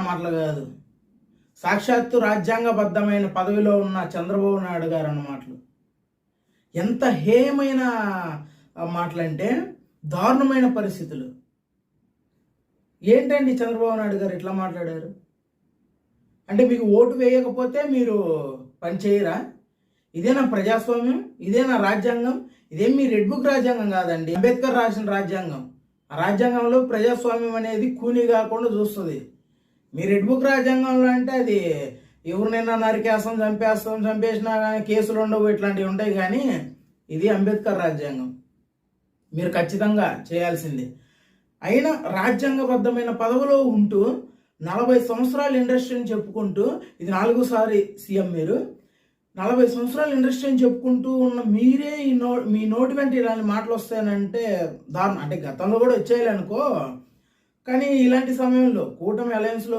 మాటలు కాదు. సాక్షాత్తు రాజ్యాంగబద్ధమైన పదవిలో ఉన్న చంద్రబాబు నాయుడు గారు అన్న మాటలు. ఎంత హేయమైన మాటలంటే దారుణమైన పరిస్థితులు. ఏంటండి చంద్రబాబు నాయుడు గారు ఇట్లా మాట్లాడారు? అంటే మీకు ఓటు వేయకపోతే మీరు పనిచేయరా? ఇదేనా ప్రజాస్వామ్యం ఇదేనా రాజ్యాంగం ఇదేం మీ రెడ్ బుక్ రాజ్యాంగం కాదండి. అంబేద్కర్ రాసిన రాజ్యాంగం. ఆ రాజ్యాంగంలో ప్రజాస్వామ్యం అనేది కూని కాకుండా చూస్తుంది. మీ రెడ్ బుక్ రాజ్యాంగంలో అంటే అది ఎవరినైనా నరికేస్తాం చంపేస్తాం చంపేసినా కానీ కేసులు ఉండవు ఇట్లాంటివి ఉంటాయి కానీ ఇది అంబేద్కర్ రాజ్యాంగం. మీరు ఖచ్చితంగా చేయాల్సిందే. అయినా రాజ్యాంగబద్ధమైన పదవిలో ఉంటూ నలభై సంవత్సరాల ఇండస్ట్రీని చెప్పుకుంటూ ఇది నాలుగోసారి సీఎం మీరు నలభై సంవత్సరాల ఇండస్ట్రీ అని చెప్పుకుంటూ ఉన్న మీరే ఈ నో మీ నోటి వెంట ఇలాంటి మాటలు వస్తాయనంటే దారుణం. అంటే గతంలో కూడా వచ్చేయాలనుకో కానీ ఇలాంటి సమయంలో కూటమి అలయన్స్లో